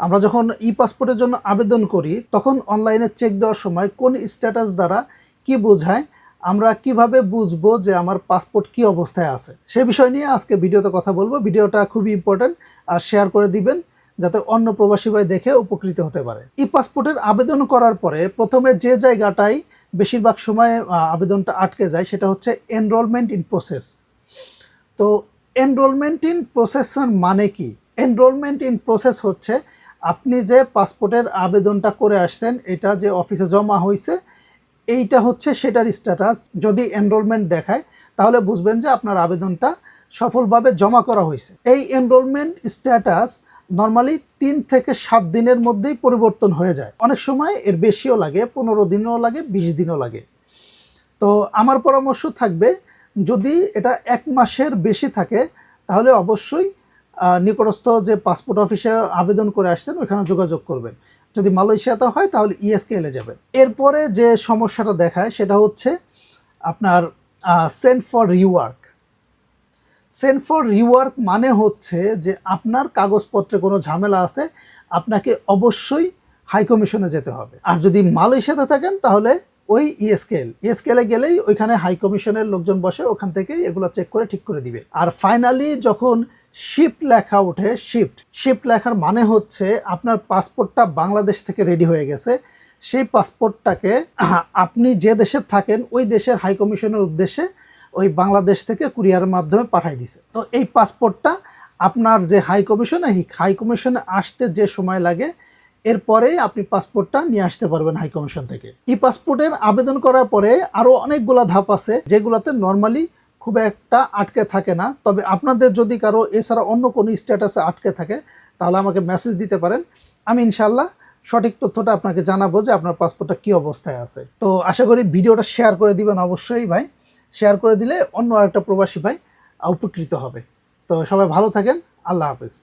আমরা যখন ই পাসপোর্টের জন্য আবেদন করি, তখন অনলাইনে চেক দেওয়ার সময় কোন স্ট্যাটাস দ্বারা কি বোঝায়, আমরা কীভাবে বুঝব যে আমার পাসপোর্ট কি অবস্থায় আছে? সে বিষয় নিয়ে আজকে ভিডিওতে কথা বলব। ভিডিওটা খুবই ইম্পর্ট্যান্ট আর শেয়ার করে দিবেন যাতে অন্য প্রবাসী ভাই দেখে উপকৃত হতে পারে। ই পাসপোর্টের আবেদন করার পরে প্রথমে যে জায়গাটায় বেশিরভাগ সময় আবেদনটা আটকে যায় সেটা হচ্ছে এনরোলমেন্ট ইন প্রসেস তো এনরোলমেন্ট ইন প্রসেসের মানে কি? এনরোলমেন্ট ইন প্রসেস হচ্ছে আপনি যে পাসপোর্টের আবেদনটা করে আসছেন, এটা যে অফিসে জমা হয়েছে এইটা হচ্ছে সেটার স্ট্যাটাস যদি এনরোলমেন্ট দেখায়, তাহলে বুঝবেন যে আপনার আবেদনটা সফলভাবে জমা করা হয়েছে এই এনরোলমেন্ট স্ট্যাটাস নর্মালি তিন থেকে সাত দিনের মধ্যেই পরিবর্তন হয়ে যায়। অনেক সময় এর বেশিও লাগে, পনেরো দিনও লাগে, বিশ দিনও লাগে। তো আমার পরামর্শ থাকবে, যদি এটা এক মাসের বেশি থাকে, তাহলে অবশ্যই নিকটস্থ যে পাসপোর্ট অফিসে আবেদন করে আসছেন, ওইখানে যোগাযোগ করবেন। যদি মালয়েশিয়াতে হয়, তাহলে E ইএসকে এলে যাবেন। এরপরে যে সমস্যাটা দেখায়, সেটা হচ্ছে আপনার sent for rework sent for rework মানে হচ্ছে যে আপনার কাগজপত্রে কোনো ঝামেলা আছে, আপনাকে অবশ্যই হাই কমিশনে যেতে হবে। আর যদি মালয়েশিয়াতে থাকেন, তাহলে ওই E ইএসকেএল ইএসকেএলে গেলেই ওইখানে হাই কমিশনের লোকজন বসে, ওখান থেকেই এগুলো চেক করে ঠিক করে দিবে। আর ফাইনালি যখন শিফট লেখা ওঠে শিফট শিফট লেখার মানে হচ্ছে আপনার পাসপোর্টটা বাংলাদেশ থেকে রেডি হয়ে গেছে। সেই পাসপোর্টটাকে আপনি যে দেশে থাকেন, ওই দেশের হাই কমিশনের উদ্দেশ্যে ওই বাংলাদেশ থেকে কুরিয়ারের মাধ্যমে পাঠাই দিছে। তো এই পাসপোর্টটা আপনার যে হাই কমিশনে হাই কমিশনে আসতে যে সময় লাগে এরপরে আপনি পাসপোর্টটা নিয়ে আসতে পারবেন হাই কমিশন থেকে। ই পাসপোর্টের আবেদন করার পরে আরও অনেকগুলো ধাপ আছে, যেগুলোতে নর্মালি খুব একটা আটকে থাকে না। তবে আপনাদের যদি কারও এছাড়া অন্য কোনো স্ট্যাটাসে আটকে থাকে, তাহলে আমাকে মেসেজ দিতে পারেন। আমি ইনশাল্লাহ সঠিক তথ্যটা আপনাকে জানাব যে আপনার পাসপোর্টটা কী অবস্থায় আছে। তো আশা করি ভিডিওটা শেয়ার করে দিবেন অবশ্যই ভাই। শেয়ার করে দিলে অন্য আরেকটা প্রবাসী ভাই উপকৃত হবে। তো সবাই ভালো থাকেন। আল্লাহ হাফেজ।